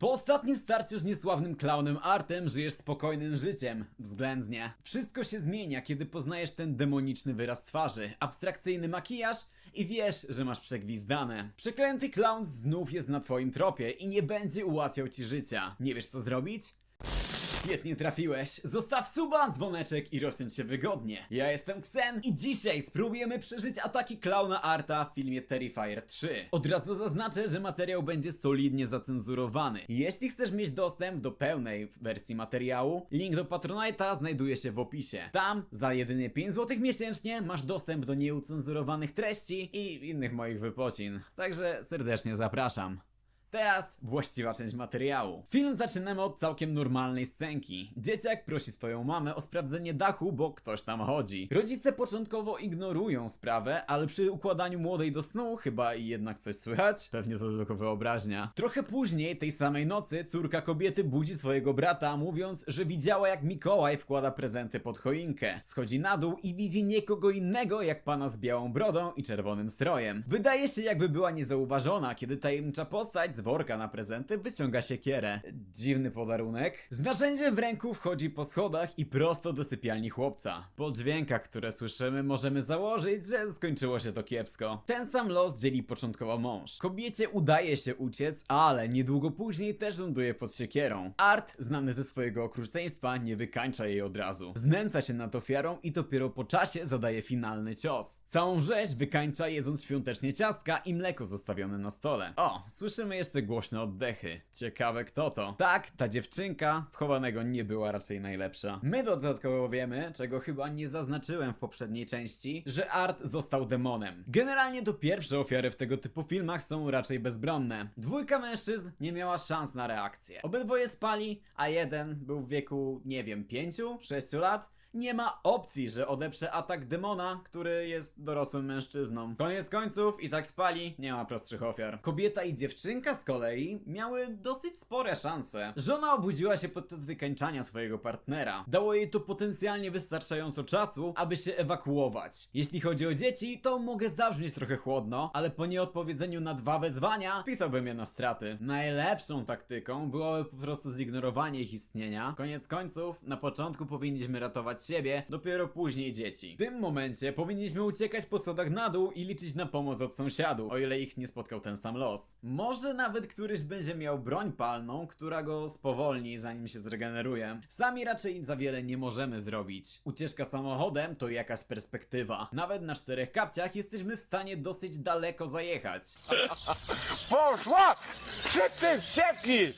Po ostatnim starciu z niesławnym klaunem Artem żyjesz spokojnym życiem, względnie. Wszystko się zmienia, kiedy poznajesz ten demoniczny wyraz twarzy, abstrakcyjny makijaż i wiesz, że masz przegwizdane. Przeklęty klaun znów jest na twoim tropie i nie będzie ułatwiał ci życia. Nie wiesz co zrobić? Świetnie trafiłeś. Zostaw suba, dzwoneczek i rozsiądź się wygodnie. Ja jestem Xen i dzisiaj spróbujemy przeżyć ataki klauna Arta w filmie Terrifier 3. Od razu zaznaczę, że materiał będzie solidnie zacenzurowany. Jeśli chcesz mieć dostęp do pełnej wersji materiału, link do Patronite'a znajduje się w opisie. Tam za jedynie 5 zł miesięcznie masz dostęp do nieucenzurowanych treści i innych moich wypocin. Także serdecznie zapraszam. Teraz właściwa część materiału. Film zaczynamy od całkiem normalnej scenki. Dzieciak prosi swoją mamę o sprawdzenie dachu, bo ktoś tam chodzi. Rodzice początkowo ignorują sprawę, ale przy układaniu młodej do snu chyba i jednak coś słychać? Pewnie to tylko wyobraźnia. Trochę później, tej samej nocy, córka kobiety budzi swojego brata, mówiąc, że widziała jak Mikołaj wkłada prezenty pod choinkę. Schodzi na dół i widzi nikogo innego jak pana z białą brodą i czerwonym strojem. Wydaje się jakby była niezauważona, kiedy tajemnicza postać worka na prezenty wyciąga siekierę. Dziwny podarunek. Z narzędziem w ręku wchodzi po schodach i prosto do sypialni chłopca. Po dźwiękach, które słyszymy, możemy założyć, że skończyło się to kiepsko. Ten sam los dzieli początkowo mąż. Kobiecie udaje się uciec, ale niedługo później też ląduje pod siekierą. Art, znany ze swojego okrucieństwa, nie wykańcza jej od razu. Znęca się nad ofiarą i dopiero po czasie zadaje finalny cios. Całą rzeź wykańcza jedząc świątecznie ciastka i mleko zostawione na stole. O, słyszymy jeszcze głośne oddechy. Ciekawe kto to. Tak, ta dziewczynka wchowanego nie była raczej najlepsza. My dodatkowo wiemy, czego chyba nie zaznaczyłem w poprzedniej części, że Art został demonem. Generalnie to pierwsze ofiary w tego typu filmach są raczej bezbronne. Dwójka mężczyzn nie miała szans na reakcję. Obydwoje spali, a jeden był w wieku, nie wiem, 5-6 lat nie ma opcji, że odeprze atak demona, który jest dorosłym mężczyzną. Koniec końców i tak spali, nie ma prostszych ofiar. Kobieta i dziewczynka z kolei miały dosyć spore szanse. Żona obudziła się podczas wykańczania swojego partnera. Dało jej to potencjalnie wystarczająco czasu, aby się ewakuować. Jeśli chodzi o dzieci, to mogę zabrzmieć trochę chłodno, ale po nieodpowiedzeniu na dwa wezwania wpisałbym je na straty. Najlepszą taktyką byłoby po prostu zignorowanie ich istnienia. Koniec końców, na początku powinniśmy ratować siebie, dopiero później dzieci. W tym momencie powinniśmy uciekać po schodach na dół i liczyć na pomoc od sąsiadów, o ile ich nie spotkał ten sam los. Może nawet któryś będzie miał broń palną, która go spowolni zanim się zregeneruje. Sami raczej za wiele nie możemy zrobić. Ucieczka samochodem to jakaś perspektywa. Nawet na czterech kapciach jesteśmy w stanie dosyć daleko zajechać. Poszła! Szybcy wściekli!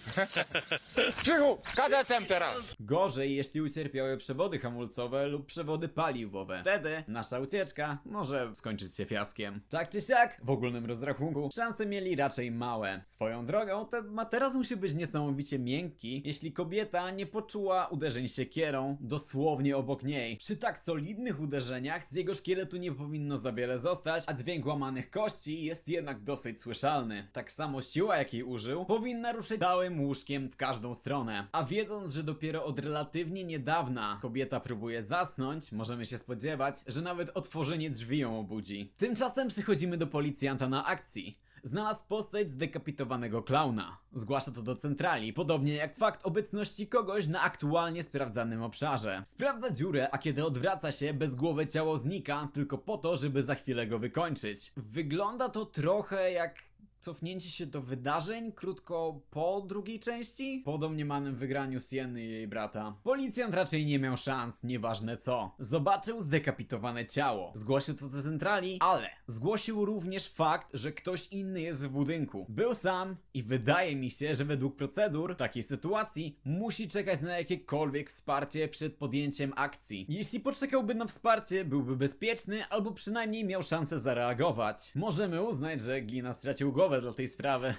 Krzychu, kadetem teraz! Gorzej, jeśli ucierpiały przewody hamulcowe lub przewody paliwowe. Wtedy nasza ucieczka może skończyć się fiaskiem. Tak czy siak, w ogólnym rozrachunku, szanse mieli raczej małe. Swoją drogą, ten materac musi być niesamowicie miękki, jeśli kobieta nie poczuła uderzeń siekierą dosłownie obok niej. Przy tak solidnych uderzeniach z jego szkieletu nie powinno za wiele zostać, a dźwięk łamanych kości jest jednak dosyć słyszalny. Tak samo siła, jakiej użył, powinna ruszyć całym łóżkiem w każdą stronę. A wiedząc, że dopiero od relatywnie niedawna kobieta próbuje zasnąć, możemy się spodziewać, że nawet otworzenie drzwi ją obudzi. Tymczasem przychodzimy do policjanta na akcji. Znalazł postać zdekapitowanego klauna. Zgłasza to do centrali, podobnie jak fakt obecności kogoś na aktualnie sprawdzanym obszarze. Sprawdza dziurę, a kiedy odwraca się, bezgłowe ciało znika, tylko po to, żeby za chwilę go wykończyć. Wygląda to trochę jak cofnięcie się do wydarzeń krótko po drugiej części? Po domniemanym wygraniu Sienny i jej brata. Policjant raczej nie miał szans, nieważne co. Zobaczył zdekapitowane ciało. Zgłosił to do centrali, ale zgłosił również fakt, że ktoś inny jest w budynku. Był sam i wydaje mi się, że według procedur w takiej sytuacji musi czekać na jakiekolwiek wsparcie przed podjęciem akcji. Jeśli poczekałby na wsparcie, byłby bezpieczny albo przynajmniej miał szansę zareagować. Możemy uznać, że Glina stracił głowę dla tej sprawy.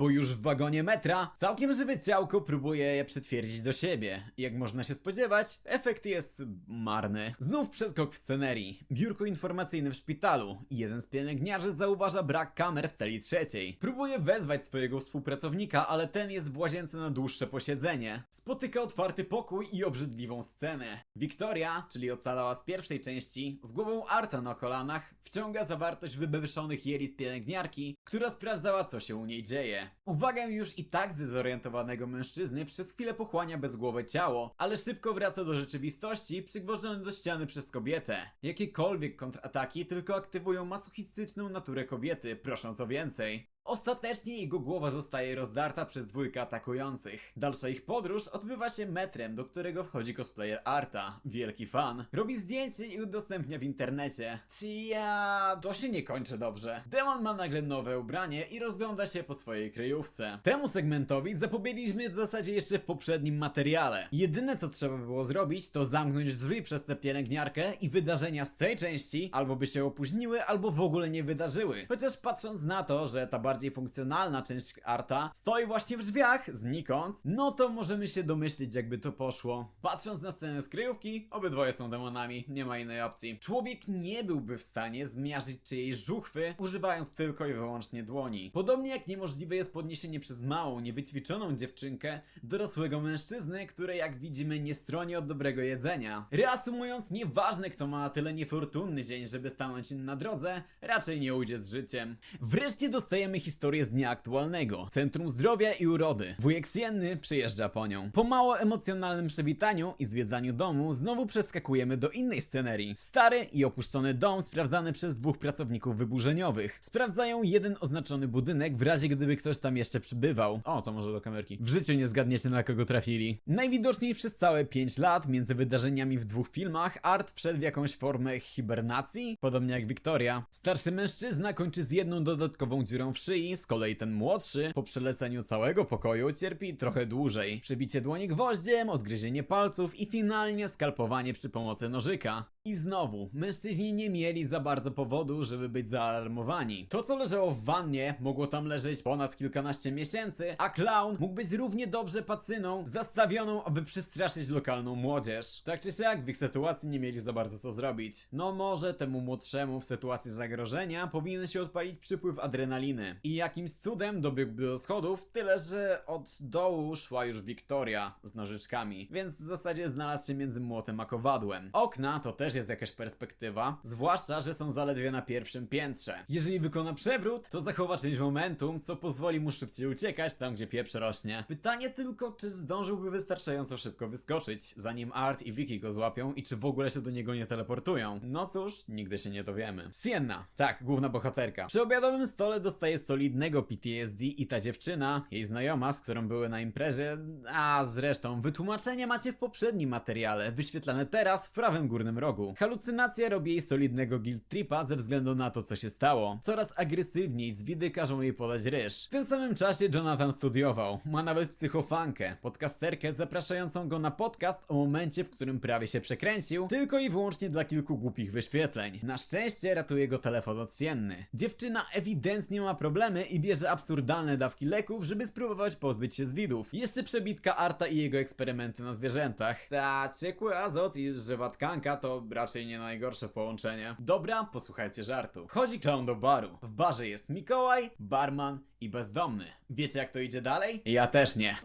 Bo już w wagonie metra całkiem żywe ciałko próbuje je przytwierdzić do siebie. Jak można się spodziewać, efekt jest marny. Znów przeskok w scenerii. Biurko informacyjne w szpitalu. Jeden z pielęgniarzy zauważa brak kamer w celi trzeciej. Próbuje wezwać swojego współpracownika, ale ten jest w łazience na dłuższe posiedzenie. Spotyka otwarty pokój i obrzydliwą scenę. Wiktoria, czyli ocalała z pierwszej części, z głową Arta na kolanach, wciąga zawartość wybebszonych jelit pielęgniarki, która sprawdzała co się u niej dzieje. Uwagę już i tak zdezorientowanego mężczyzny przez chwilę pochłania bezgłowe ciało, ale szybko wraca do rzeczywistości, przygwożdżony do ściany przez kobietę. Jakiekolwiek kontrataki tylko aktywują masochistyczną naturę kobiety, prosząc o więcej. Ostatecznie jego głowa zostaje rozdarta przez dwójkę atakujących. Dalsza ich podróż odbywa się metrem, do którego wchodzi cosplayer Arta. Wielki fan. Robi zdjęcie i udostępnia w internecie. Tia, to się nie kończy dobrze. Demon ma nagle nowe ubranie i rozgląda się po swojej kryjówce. Temu segmentowi zapobiegliśmy w zasadzie jeszcze w poprzednim materiale. Jedyne co trzeba było zrobić, to zamknąć drzwi przez tę pielęgniarkę i wydarzenia z tej części albo by się opóźniły, albo w ogóle nie wydarzyły. Chociaż patrząc na to, że ta bardziej funkcjonalna część Arta stoi właśnie w drzwiach, znikąd, no to możemy się domyślić jakby to poszło. Patrząc na scenę z kryjówki, obydwoje są demonami, nie ma innej opcji. Człowiek nie byłby w stanie zmiażdżyć czyjejś żuchwy, używając tylko i wyłącznie dłoni. Podobnie jak niemożliwe jest podniesienie przez małą, niewyćwiczoną dziewczynkę dorosłego mężczyzny, który jak widzimy nie stroni od dobrego jedzenia. Reasumując, nieważne kto ma tyle niefortunny dzień, żeby stanąć na drodze, raczej nie ujdzie z życiem. Wreszcie dostajemy historię z dnia aktualnego. Centrum Zdrowia i Urody. Wujek Sienny przyjeżdża po nią. Po mało emocjonalnym przywitaniu i zwiedzaniu domu, znowu przeskakujemy do innej scenerii. Stary i opuszczony dom sprawdzany przez dwóch pracowników wyburzeniowych. Sprawdzają jeden oznaczony budynek w razie gdyby ktoś tam jeszcze przybywał. O, to może do kamerki. W życiu nie zgadniecie na kogo trafili. Najwidoczniej przez całe 5 lat między wydarzeniami w dwóch filmach Art wszedł w jakąś formę hibernacji, podobnie jak Wiktoria. Starszy mężczyzna kończy z jedną dodatkową dziurą w szyi, z kolei ten młodszy, po przeleceniu całego pokoju, cierpi trochę dłużej. Przebicie dłoni gwoździem, odgryzienie palców i finalnie skalpowanie przy pomocy nożyka. I znowu, mężczyźni nie mieli za bardzo powodu, żeby być zaalarmowani. To, co leżało w wannie, mogło tam leżeć ponad kilkanaście miesięcy, a clown mógł być równie dobrze pacyną, zastawioną, aby przestraszyć lokalną młodzież. Tak czy siak, w ich sytuacji nie mieli za bardzo co zrobić. No może temu młodszemu w sytuacji zagrożenia powinien się odpalić przypływ adrenaliny. I jakimś cudem dobiegłby do schodów, tyle że od dołu szła już Wiktoria z nożyczkami, więc w zasadzie znalazł się między młotem a kowadłem. Okna to też jest jakaś perspektywa, zwłaszcza, że są zaledwie na pierwszym piętrze. Jeżeli wykona przewrót, to zachowa część momentum, co pozwoli mu szybciej uciekać tam, gdzie pieprz rośnie. Pytanie tylko, czy zdążyłby wystarczająco szybko wyskoczyć, zanim Art i Vicky go złapią i czy w ogóle się do niego nie teleportują. No cóż, nigdy się nie dowiemy. Sienna, tak, główna bohaterka. Przy obiadowym stole dostaje solidnego PTSD i ta dziewczyna, jej znajoma, z którą były na imprezie, a zresztą wytłumaczenie macie w poprzednim materiale, wyświetlane teraz w prawym górnym rogu. Halucynacja robi jej solidnego guilt tripa ze względu na to, co się stało. Coraz agresywniej zwidy każą jej podać ryż. W tym samym czasie Jonathan studiował. Ma nawet psychofankę, podcasterkę zapraszającą go na podcast o momencie, w którym prawie się przekręcił, tylko i wyłącznie dla kilku głupich wyświetleń. Na szczęście ratuje go telefon od Sienny. Dziewczyna ewidentnie ma problemy i bierze absurdalne dawki leków, żeby spróbować pozbyć się zwidów. Jeszcze przebitka Arta i jego eksperymenty na zwierzętach. Ta ciekły azot i żywa tkanka to raczej nie najgorsze połączenie. Dobra, posłuchajcie żartu. Wchodzi clown do baru. W barze jest Mikołaj, barman i bezdomny. Wiecie jak to idzie dalej? Ja też nie.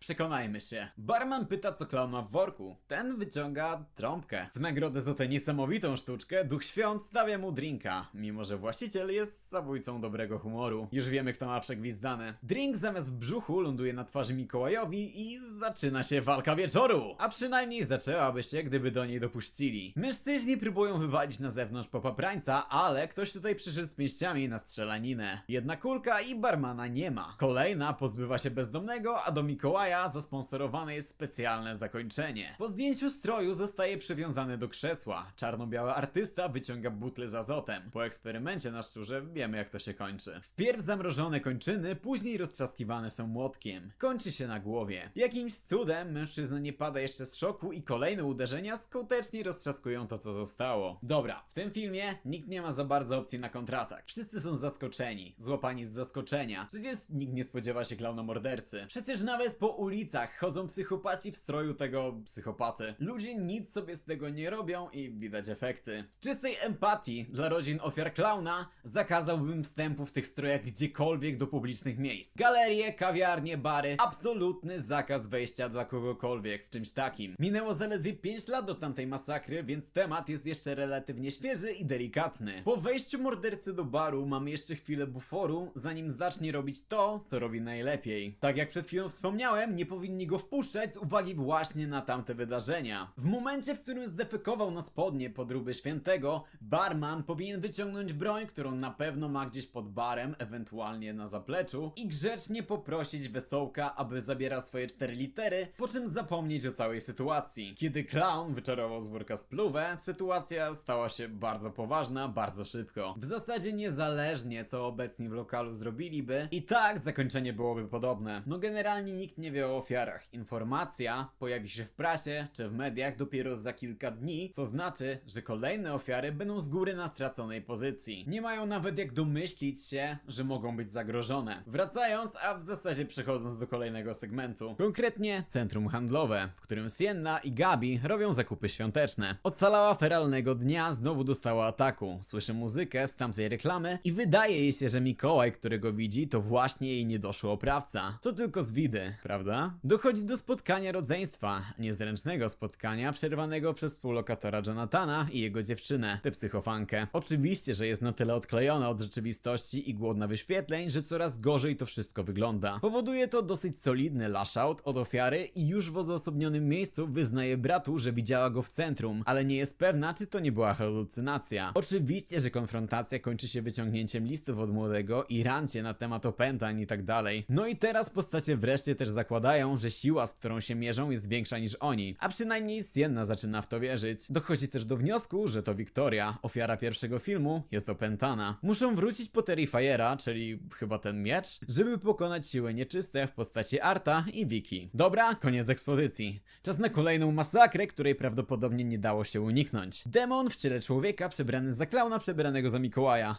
Przekonajmy się. Barman pyta, co klaun ma w worku. Ten wyciąga trąbkę. W nagrodę za tę niesamowitą sztuczkę, duch świąt stawia mu drinka, mimo że właściciel jest zabójcą dobrego humoru. Już wiemy, kto ma przegwizdane. Drink zamiast w brzuchu ląduje na twarzy Mikołajowi i zaczyna się walka wieczoru. A przynajmniej zaczęłaby się, gdyby do niej dopuścili. Mężczyźni próbują wywalić na zewnątrz popaprańca, ale ktoś tutaj przyszedł z pięściami na strzelaninę. Jedna kulka i barmana nie ma. Kolejna pozbywa się bezdomnego, a do Mikołaja Mikołaja zasponsorowane jest specjalne zakończenie. Po zdjęciu stroju zostaje przywiązany do krzesła. Czarno-biały artysta wyciąga butlę z azotem. Po eksperymencie na szczurze wiemy jak to się kończy. Wpierw zamrożone kończyny, później roztrzaskiwane są młotkiem. Kończy się na głowie. Jakimś cudem mężczyzna nie pada jeszcze z szoku i kolejne uderzenia skutecznie roztrzaskują to co zostało. Dobra, w tym filmie nikt nie ma za bardzo opcji na kontratak. Wszyscy są zaskoczeni, złapani z zaskoczenia. Przecież nikt nie spodziewa się klauna mordercy. Przecież nawet po ulicach chodzą psychopaci w stroju tego psychopaty. Ludzie nic sobie z tego nie robią i widać efekty. Z czystej empatii dla rodzin ofiar klauna zakazałbym wstępu w tych strojach gdziekolwiek do publicznych miejsc. Galerie, kawiarnie, bary, absolutny zakaz wejścia dla kogokolwiek w czymś takim. Minęło zaledwie 5 lat do tamtej masakry, więc temat jest jeszcze relatywnie świeży i delikatny. Po wejściu mordercy do baru mamy jeszcze chwilę buforu, zanim zacznie robić to, co robi najlepiej. Tak jak przed chwilą wspomniałem, nie powinni go wpuszczać z uwagi właśnie na tamte wydarzenia. W momencie, w którym zdefekował na spodnie podróby świętego, barman powinien wyciągnąć broń, którą na pewno ma gdzieś pod barem, ewentualnie na zapleczu, i grzecznie poprosić wesołka, aby zabierał swoje cztery litery, po czym zapomnieć o całej sytuacji. Kiedy clown wyczarował z worka spluwę, sytuacja stała się bardzo poważna, bardzo szybko. W zasadzie niezależnie, co obecni w lokalu zrobiliby, i tak zakończenie byłoby podobne. No generalnie nikt nie wie o ofiarach. Informacja pojawi się w prasie czy w mediach dopiero za kilka dni, co znaczy, że kolejne ofiary będą z góry na straconej pozycji. Nie mają nawet jak domyślić się, że mogą być zagrożone. Wracając, a w zasadzie przechodząc do kolejnego segmentu. Konkretnie centrum handlowe, w którym Sienna i Gabi robią zakupy świąteczne. Ocalała feralnego dnia znowu dostała ataku. Słyszy muzykę z tamtej reklamy i wydaje jej się, że Mikołaj, którego widzi, to właśnie jej niedoszły oprawca. To tylko z widy, prawda? Dochodzi do spotkania rodzeństwa, niezręcznego spotkania przerwanego przez współlokatora Jonathana i jego dziewczynę, tę psychofankę. Oczywiście, że jest na tyle odklejona od rzeczywistości i głodna wyświetleń, że coraz gorzej to wszystko wygląda. Powoduje to dosyć solidny lashout od ofiary i już w odosobnionym miejscu wyznaje bratu, że widziała go w centrum, ale nie jest pewna, czy to nie była halucynacja. Oczywiście, że konfrontacja kończy się wyciągnięciem listów od młodego i rancie na temat opętań i tak dalej. No i teraz postacie wreszcie też zakładają, że siła, z którą się mierzą jest większa niż oni, a przynajmniej Sienna zaczyna w to wierzyć. Dochodzi też do wniosku, że to Victoria, ofiara pierwszego filmu, jest opętana. Muszą wrócić po Terrifiera, czyli chyba ten miecz, żeby pokonać siłę nieczyste w postaci Arta i Vicky. Dobra, koniec ekspozycji. Czas na kolejną masakrę, której prawdopodobnie nie dało się uniknąć. Demon w ciele człowieka przebrany za klauna przebranego za Mikołaja.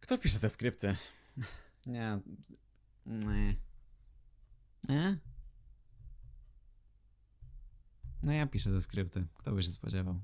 Kto pisze te skrypty? Nie. Nie. Nie? No ja piszę te skrypty. Kto by się spodziewał?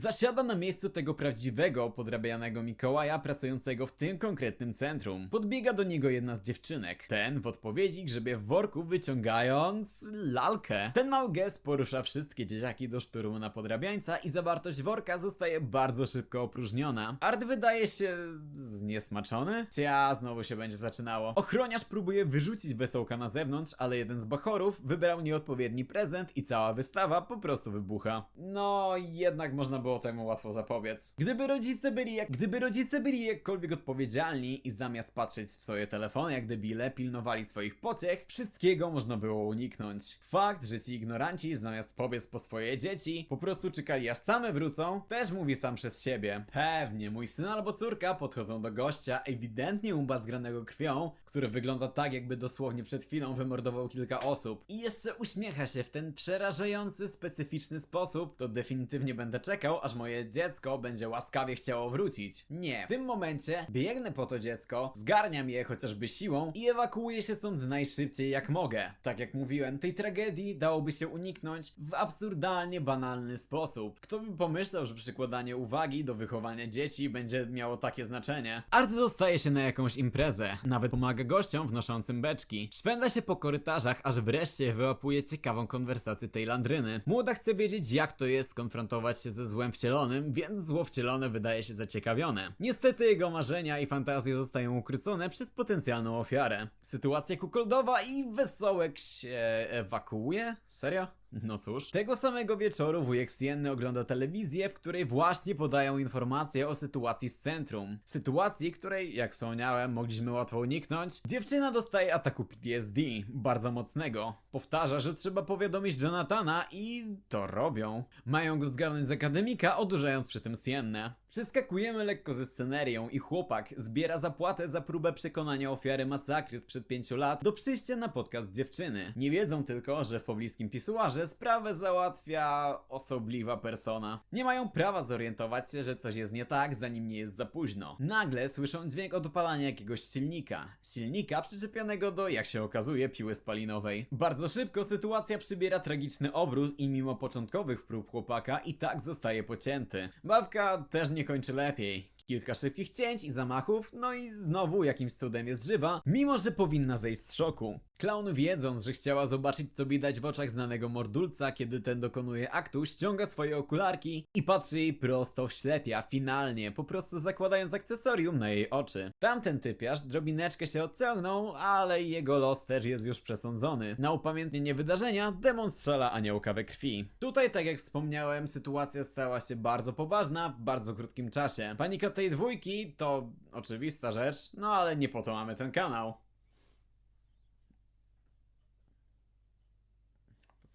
Zasiada na miejscu tego prawdziwego, podrabianego Mikołaja pracującego w tym konkretnym centrum. Podbiega do niego jedna z dziewczynek. Ten w odpowiedzi grzebie w worku wyciągając lalkę. Ten mały gest porusza wszystkie dzieciaki do szturmu na podrabiańca i zawartość worka zostaje bardzo szybko opróżniona. Art wydaje się zniesmaczony? Cia, znowu się będzie zaczynało. Ochroniarz próbuje wyrzucić wesołka na zewnątrz, ale jeden z bachorów wybrał nieodpowiedni prezent i cała wystawa po prostu wybucha. No, jednak można było temu łatwo zapobiec. Gdyby rodzice byli jak... Gdyby rodzice byli jakkolwiek odpowiedzialni i zamiast patrzeć w swoje telefony jak debile pilnowali swoich pociech, wszystkiego można było uniknąć. Fakt, że ci ignoranci zamiast pobiec po swoje dzieci, po prostu czekali aż same wrócą, też mówi sam przez siebie. Pewnie, mój syn albo córka podchodzą do gościa, ewidentnie ubazgranego krwią, który wygląda tak jakby dosłownie przed chwilą wymordował kilka osób i jeszcze uśmiecha się w ten przerażający, specyficzny sposób, to definitywnie będę czekał, aż moje dziecko będzie łaskawie chciało wrócić. Nie, w tym momencie biegnę po to dziecko, zgarniam je chociażby siłą i ewakuuję się stąd najszybciej jak mogę. Tak jak mówiłem, tej tragedii dałoby się uniknąć w absurdalnie banalny sposób. Kto by pomyślał, że przykładanie uwagi do wychowania dzieci będzie miało takie znaczenie? Art dostaje się na jakąś imprezę, nawet pomaga gościom wnoszącym beczki. Szwenda się po korytarzach, aż wreszcie wyłapuje ciekawą konwersację tej landryny. Młoda chce wiedzieć jak to jest konfrontować się ze złem wcielonym, więc zło wcielone wydaje się zaciekawione. Niestety jego marzenia i fantazje zostają ukrócone przez potencjalną ofiarę. Sytuacja kukoldowa i wesołek się ewakuuje? Serio? No cóż. Tego samego wieczoru wujek Sienny ogląda telewizję, w której właśnie podają informacje o sytuacji z centrum. Sytuacji, której, jak wspomniałem, mogliśmy łatwo uniknąć. Dziewczyna dostaje ataku PTSD, bardzo mocnego. Powtarza, że trzeba powiadomić Jonathana i to robią. Mają go zgarnąć z akademika, odurzając przy tym Siennę. Przeskakujemy lekko ze scenerią i chłopak zbiera zapłatę za próbę przekonania ofiary masakry sprzed pięciu lat do przyjścia na podcast dziewczyny. Nie wiedzą tylko, że w pobliskim pisuarze sprawę załatwia osobliwa persona. Nie mają prawa zorientować się, że coś jest nie tak, zanim nie jest za późno. Nagle słyszą dźwięk odpalania jakiegoś silnika. Silnika przyczepionego do, jak się okazuje, piły spalinowej. Bardzo szybko sytuacja przybiera tragiczny obrót i mimo początkowych prób chłopaka i tak zostaje pocięty. Babka też nie kończy lepiej. Kilka szybkich cięć i zamachów, no i znowu jakimś cudem jest żywa, mimo że powinna zejść z szoku. Klaun wiedząc, że chciała zobaczyć co widać w oczach znanego mordulca, kiedy ten dokonuje aktu, ściąga swoje okularki i patrzy jej prosto w ślepia, finalnie, po prostu zakładając akcesorium na jej oczy. Tamten typiarz drobineczkę się odciągnął, ale jego los też jest już przesądzony. Na upamiętnienie wydarzenia demon strzela aniołka we krwi. Tutaj, tak jak wspomniałem, sytuacja stała się bardzo poważna w bardzo krótkim czasie. Panika tej dwójki to oczywista rzecz, no ale nie po to mamy ten kanał.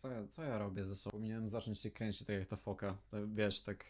Co ja, co ja robię ze sobą? Powinienem zacząć się kręcić tak jak ta foka. To, wiesz, tak...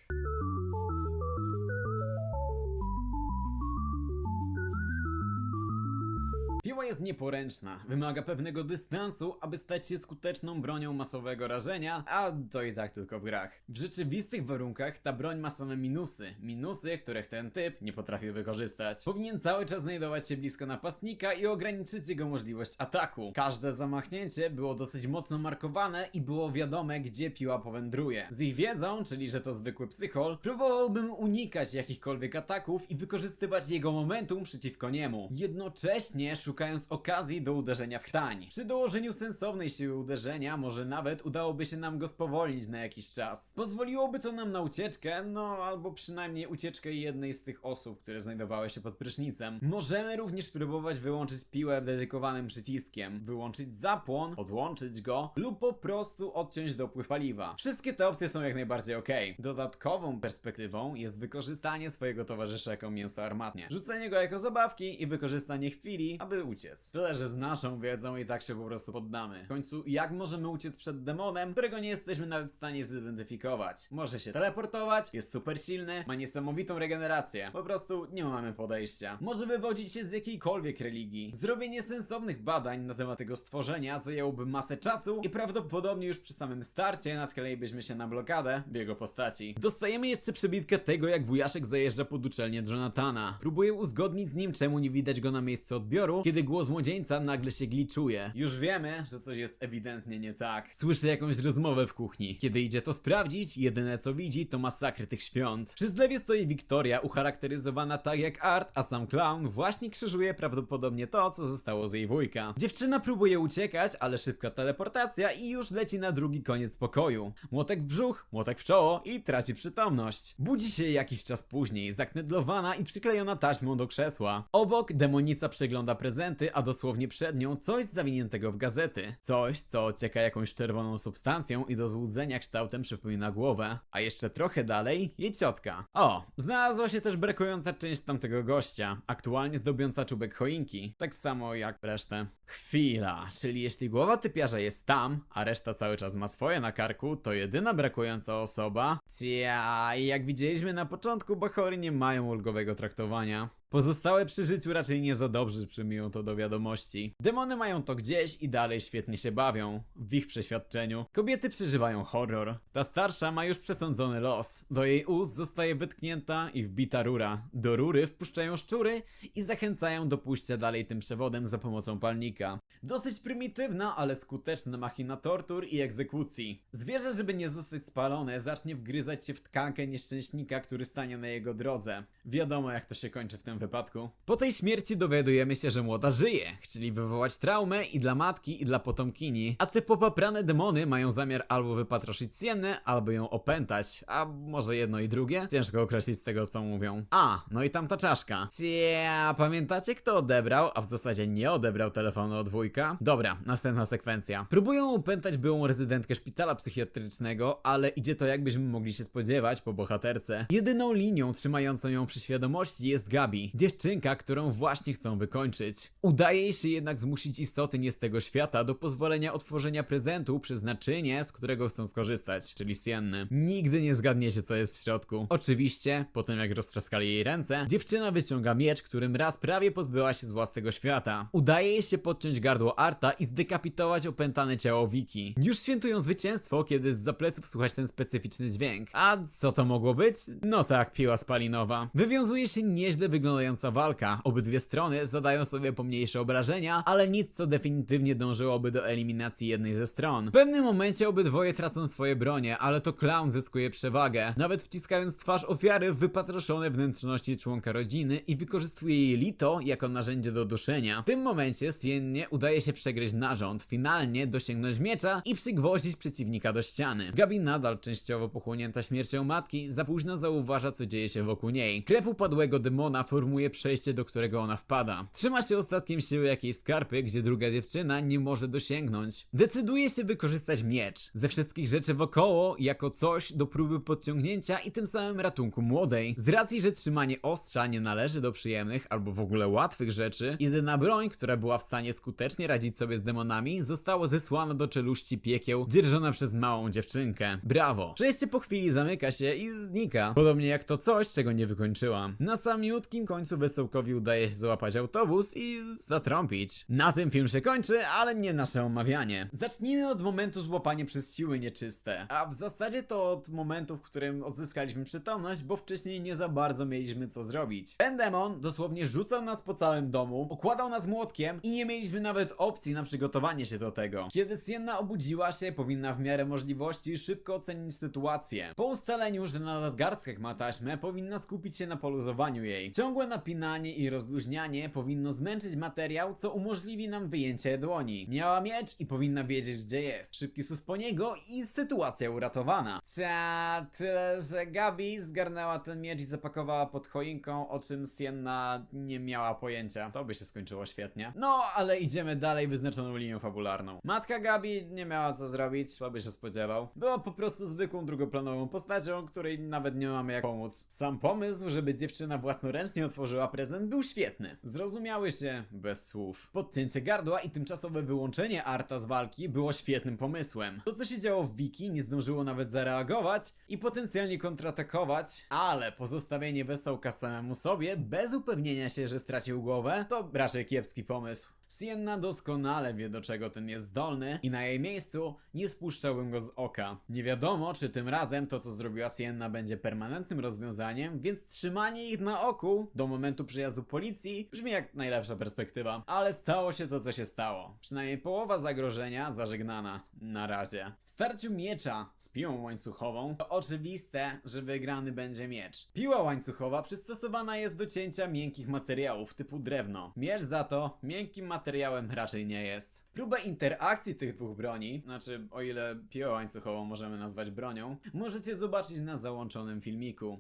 Jest nieporęczna, wymaga pewnego dystansu, aby stać się skuteczną bronią masowego rażenia, a to i tak tylko w grach. W rzeczywistych warunkach ta broń ma same minusy, minusy, których ten typ nie potrafi wykorzystać. Powinien cały czas znajdować się blisko napastnika i ograniczyć jego możliwość ataku. Każde zamachnięcie było dosyć mocno markowane i było wiadome, gdzie piła powędruje. Z ich wiedzą, czyli że to zwykły psychol, próbowałbym unikać jakichkolwiek ataków i wykorzystywać jego momentum przeciwko niemu. Jednocześnie szukając okazji do uderzenia w chtań. Przy dołożeniu sensownej siły uderzenia może nawet udałoby się nam go spowolnić na jakiś czas. Pozwoliłoby to nam na ucieczkę, no albo przynajmniej ucieczkę jednej z tych osób, które znajdowały się pod prysznicem. Możemy również próbować wyłączyć piłę dedykowanym przyciskiem, wyłączyć zapłon, odłączyć go lub po prostu odciąć dopływ paliwa. Wszystkie te opcje są jak najbardziej ok. Dodatkową perspektywą jest wykorzystanie swojego towarzysza jako mięso armatnie. Rzucenie go jako zabawki i wykorzystanie chwili, aby uciec. Tyle, że z naszą wiedzą i tak się po prostu poddamy. W końcu, jak możemy uciec przed demonem, którego nie jesteśmy nawet w stanie zidentyfikować? Może się teleportować, jest super silny, ma niesamowitą regenerację. Po prostu nie mamy podejścia. Może wywodzić się z jakiejkolwiek religii. Zrobienie sensownych badań na temat tego stworzenia zajęłoby masę czasu i prawdopodobnie już przy samym starcie natknęlibyśmy się na blokadę w jego postaci. Dostajemy jeszcze przebitkę tego, jak wujaszek zajeżdża pod uczelnię Jonathana. Próbuje uzgodnić z nim, czemu nie widać go na miejscu odbioru, kiedy głos młodzieńca nagle się gliczuje. Już wiemy, że coś jest ewidentnie nie tak. Słyszy jakąś rozmowę w kuchni. Kiedy idzie to sprawdzić, jedyne co widzi to masakry tych świąt. Przy zlewie stoi Wiktoria, ucharakteryzowana tak jak Art, a sam clown właśnie krzyżuje prawdopodobnie to, co zostało z jej wujka. Dziewczyna próbuje uciekać, ale szybka teleportacja i już leci na drugi koniec pokoju. Młotek w brzuch, młotek w czoło i traci przytomność. Budzi się jakiś czas później, zaknedlowana i przyklejona taśmą do krzesła. Obok demonica przegląda a dosłownie przed nią coś zawiniętego w gazety. Coś, co ocieka jakąś czerwoną substancją i do złudzenia kształtem przypomina głowę. A jeszcze trochę dalej, jej ciotka. O, znalazła się też brakująca część tamtego gościa, aktualnie zdobiąca czubek choinki. Tak samo jak resztę. Chwila, czyli jeśli głowa typiarza jest tam, a reszta cały czas ma swoje na karku, to jedyna brakująca osoba... Cia, jak widzieliśmy na początku, bachory nie mają ulgowego traktowania. Pozostałe przy życiu raczej nie za dobrze przyjmują to do wiadomości. Demony mają to gdzieś i dalej świetnie się bawią. W ich przeświadczeniu. Kobiety przeżywają horror. Ta starsza ma już przesądzony los. Do jej ust zostaje wytknięta i wbita rura. Do rury wpuszczają szczury i zachęcają do pójścia dalej tym przewodem za pomocą palnika. Dosyć prymitywna, ale skuteczna machina tortur i egzekucji. Zwierzę, żeby nie zostać spalone, zacznie wgryzać się w tkankę nieszczęśnika, który stanie na jego drodze. Wiadomo jak to się kończy w tym wypadku. Po tej śmierci dowiadujemy się, że młoda żyje. Chcieli wywołać traumę i dla matki, i dla potomkini. A te popaprane demony mają zamiar albo wypatroszyć Siennę, albo ją opętać. A może jedno i drugie? Ciężko określić z tego, co mówią. A, no i tamta czaszka. Cia, pamiętacie kto odebrał, a w zasadzie nie odebrał telefonu od wujka? Dobra, następna sekwencja. Próbują opętać byłą rezydentkę szpitala psychiatrycznego, ale idzie to jakbyśmy mogli się spodziewać po bohaterce. Jedyną linią trzymającą ją przy świadomości jest Gabi, dziewczynka, którą właśnie chcą wykończyć. Udaje jej się jednak zmusić istoty nie z tego świata do pozwolenia otworzenia prezentu przez naczynie, z którego chcą skorzystać, czyli Sienny. Nigdy nie zgadniecie co jest w środku. Oczywiście, po tym jak roztrzaskali jej ręce, dziewczyna wyciąga miecz, którym raz prawie pozbyła się z własnego świata. Udaje jej się podciąć gardło Arta i zdekapitować opętane ciało Wiki. Już świętują zwycięstwo, kiedy z pleców słychać ten specyficzny dźwięk. A co to mogło być? No tak, piła spalinowa. Wywiązuje się nieźle wyglądająca walka. Obydwie strony zadają sobie pomniejsze obrażenia, ale nic co definitywnie dążyłoby do eliminacji jednej ze stron. W pewnym momencie obydwoje tracą swoje bronie, ale to clown zyskuje przewagę, nawet wciskając twarz ofiary w wypatroszone wnętrzności członka rodziny i wykorzystuje jej lito jako narzędzie do duszenia. W tym momencie Siennie udaje się przegryźć narząd, finalnie dosięgnąć miecza i przygwoździć przeciwnika do ściany. Gabi nadal częściowo pochłonięta śmiercią matki, za późno zauważa co dzieje się wokół niej. Krew upadłego demona formuje przejście, do którego ona wpada. Trzyma się ostatkiem siły jakiejś skarpy, gdzie druga dziewczyna nie może dosięgnąć. Decyduje się wykorzystać miecz ze wszystkich rzeczy wokoło jako coś do próby podciągnięcia i tym samym ratunku młodej. Z racji, że trzymanie ostrza nie należy do przyjemnych albo w ogóle łatwych rzeczy, jedyna broń, która była w stanie skutecznie radzić sobie z demonami, została zesłana do czeluści piekieł, dzierżona przez małą dziewczynkę. Brawo! Przejście po chwili zamyka się i znika. Podobnie jak to coś, czego nie wykończyłam. Na samiutkim końcu Wesołkowi udaje się złapać autobus i zatrąbić. Na tym film się kończy, ale nie nasze omawianie. Zacznijmy od momentu złapania przez siły nieczyste. A w zasadzie to od momentu, w którym odzyskaliśmy przytomność, bo wcześniej nie za bardzo mieliśmy co zrobić. Ten demon dosłownie rzucał nas po całym domu, okładał nas młotkiem i nie mieliśmy nawet opcji na przygotowanie się do tego. Kiedy Sienna obudziła się, powinna w miarę możliwości szybko ocenić sytuację. Po ustaleniu, że na nadgarstkach ma taśmę, powinna skupić się na poluzowaniu jej. Ciągłe napinanie i rozluźnianie powinno zmęczyć materiał, co umożliwi nam wyjęcie dłoni. Miała miecz i powinna wiedzieć gdzie jest. Szybki sus po niego i sytuacja uratowana. Ta, tyle, że Gabi zgarnęła ten miecz i zapakowała pod choinką, o czym Sienna nie miała pojęcia. To by się skończyło świetnie. No, ale idziemy dalej wyznaczoną linią fabularną. Matka Gabi nie miała co zrobić, kto by się spodziewał. Była po prostu zwykłą drugoplanową postacią, której nawet nie mamy jak pomóc. Sam pomysł, żeby dziewczyna własnoręcznie otworzyła prezent był świetny. Zrozumiały się bez słów. Podcięcie gardła i tymczasowe wyłączenie Arta z walki było świetnym pomysłem. To co się działo w Wiki nie zdążyło nawet zareagować i potencjalnie kontratakować, ale pozostawienie wesołka samemu sobie bez upewnienia się, że stracił głowę to raczej kiepski pomysł. Sienna doskonale wie do czego ten jest zdolny i na jej miejscu nie spuszczałbym go z oka. Nie wiadomo czy tym razem to co zrobiła Sienna będzie permanentnym rozwiązaniem, więc trzymanie ich na oku do momentu przyjazdu policji brzmi jak najlepsza perspektywa. Ale stało się to co się stało. Przynajmniej połowa zagrożenia zażegnana. Na razie. W starciu miecza z piłą łańcuchową to oczywiste, że wygrany będzie miecz. Piła łańcuchowa przystosowana jest do cięcia miękkich materiałów typu drewno. Miecz za to miękkim materiałem raczej nie jest. Próbę interakcji tych dwóch broni, znaczy o ile piłę łańcuchową możemy nazwać bronią, możecie zobaczyć na załączonym filmiku.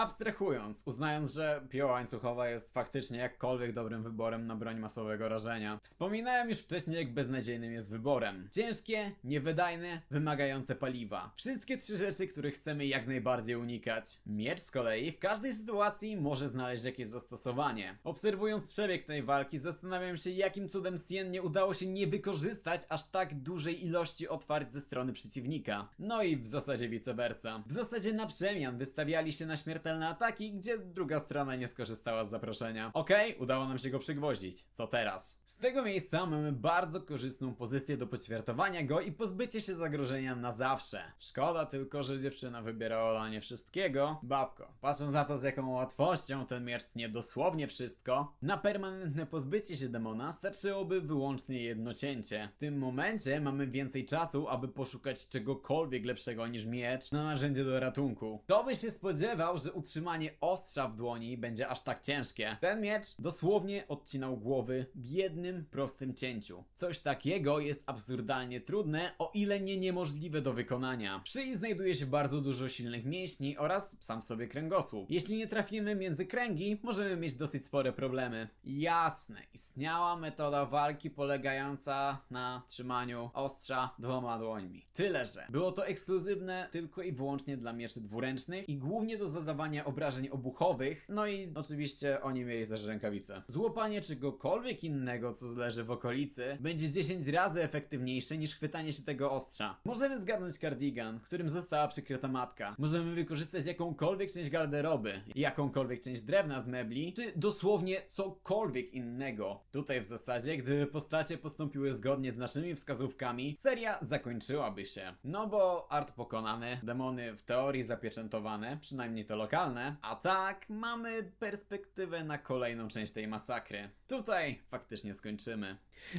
Abstrahując, uznając, że piła łańcuchowa jest faktycznie jakkolwiek dobrym wyborem na broń masowego rażenia. Wspominałem już wcześniej, jak beznadziejnym jest wyborem. Ciężkie, niewydajne, wymagające paliwa. Wszystkie trzy rzeczy, których chcemy jak najbardziej unikać. Miecz z kolei w każdej sytuacji może znaleźć jakieś zastosowanie. Obserwując przebieg tej walki, zastanawiam się, jakim cudem Sien nie udało się nie wykorzystać aż tak dużej ilości otwarć ze strony przeciwnika. No i w zasadzie vice versa. W zasadzie na przemian wystawiali się na śmiertelność śmiertelne ataki, gdzie druga strona nie skorzystała z zaproszenia. Okej, udało nam się go przygwoździć. Co teraz? Z tego miejsca mamy bardzo korzystną pozycję do poćwiartowania go i pozbycie się zagrożenia na zawsze. Szkoda tylko, że dziewczyna wybiera olanie wszystkiego. Babko, patrząc na to z jaką łatwością ten miecz tnie dosłownie wszystko, na permanentne pozbycie się demona starczyłoby wyłącznie jedno cięcie. W tym momencie mamy więcej czasu, aby poszukać czegokolwiek lepszego niż miecz na narzędzie do ratunku. Kto by się spodziewał, że utrzymanie ostrza w dłoni będzie aż tak ciężkie? Ten miecz dosłownie odcinał głowy w jednym prostym cięciu. Coś takiego jest absurdalnie trudne, o ile nie niemożliwe do wykonania. Przy i znajduje się bardzo dużo silnych mięśni oraz sam w sobie kręgosłup. Jeśli nie trafimy między kręgi, możemy mieć dosyć spore problemy. Jasne, istniała metoda walki polegająca na trzymaniu ostrza dwoma dłońmi. Tyle, że było to ekskluzywne tylko i wyłącznie dla mieczy dwuręcznych i głównie do zadawania obrażeń obuchowych, no i oczywiście oni mieli też rękawice. Złapanie czegokolwiek innego, co leży w okolicy, będzie 10 razy efektywniejsze niż chwytanie się tego ostrza. Możemy zgarnąć kardigan, którym została przykryta matka. Możemy wykorzystać jakąkolwiek część garderoby, jakąkolwiek część drewna z mebli, czy dosłownie cokolwiek innego. Tutaj w zasadzie, gdyby postacie postąpiły zgodnie z naszymi wskazówkami, seria zakończyłaby się. No bo art pokonany, demony w teorii zapieczętowane, przynajmniej te lokalne, a tak mamy perspektywę na kolejną część tej masakry. Tutaj faktycznie skończymy.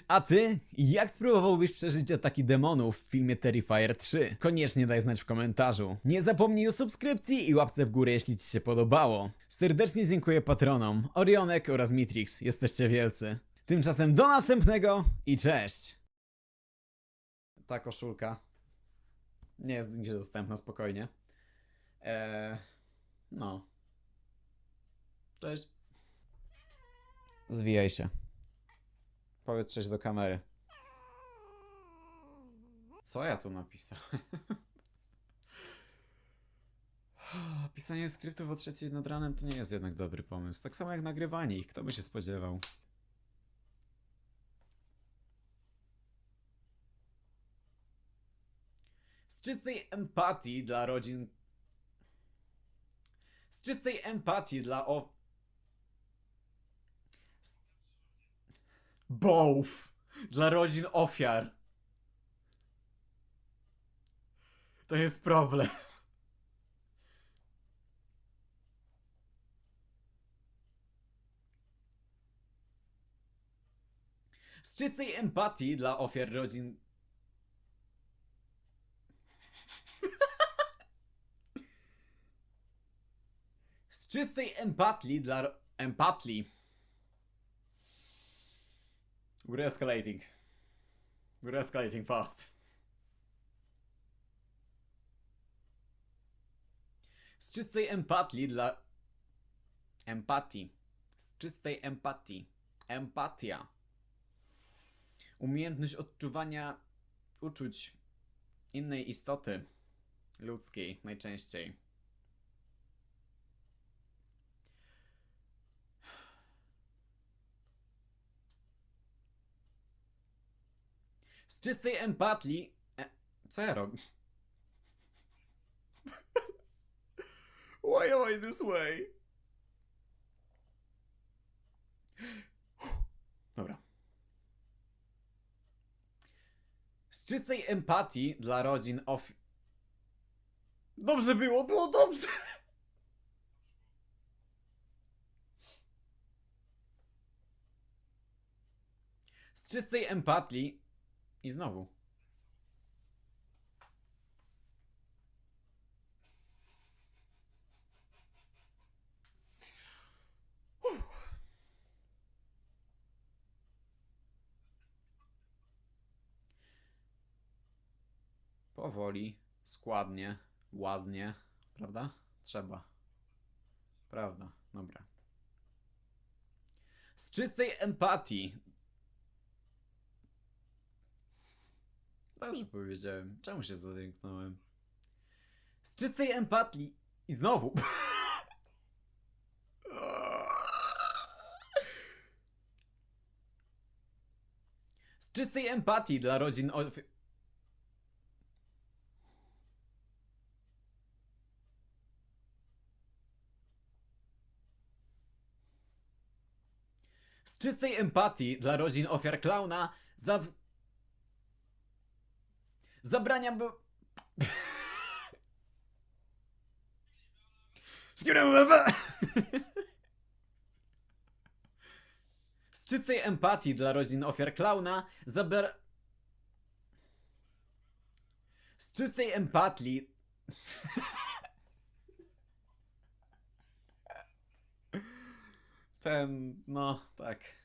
A ty, jak spróbowałbyś przeżyć ataki demonów w filmie Terrifier 3? Koniecznie daj znać w komentarzu. Nie zapomnij o subskrypcji i łapce w górę, jeśli ci się podobało. Serdecznie dziękuję patronom Orionek oraz Mitrix, jesteście wielcy. Tymczasem do następnego i cześć! Ta koszulka nie jest nigdzie dostępna spokojnie. Eee, no. Cześć. Zwijaj się. Powiedz coś do kamery. Co ja tu napisałem? Pisanie skryptów o trzeciej nad ranem to nie jest jednak dobry pomysł. Tak samo jak nagrywanie ich, kto by się spodziewał. Z czystej empatii dla rodzin. Z czystej empatii dla o. Both! Dla rodzin ofiar. To jest problem. Z czystej empatii dla ofiar rodzin. Czystej empatii dla. Empatii. We're escalating. We're escalating fast. Z czystej empatii dla. Empatii. Z czystej empatii. Empatia. Umiejętność odczuwania uczuć innej istoty ludzkiej najczęściej. Z czystej empatii. E, co ja robię? Why am I this way? Dobra. Z czystej empatii dla rodzin ofi... Dobrze było, było dobrze! Z czystej empatii... I znowu. Powoli, składnie, ładnie, prawda? Trzeba. Prawda, dobra. Z czystej empatii. Dobrze powiedziałem. Czemu się zadęknąłem? Z czystej empatii i znowu. Z czystej empatii dla rodzin ofiar. Z czystej empatii dla rodzin ofiar klauna za zabraniam by... Z czystej empatii dla rodzin ofiar klauna zabra... Z czystej empatii... Ten, no, tak.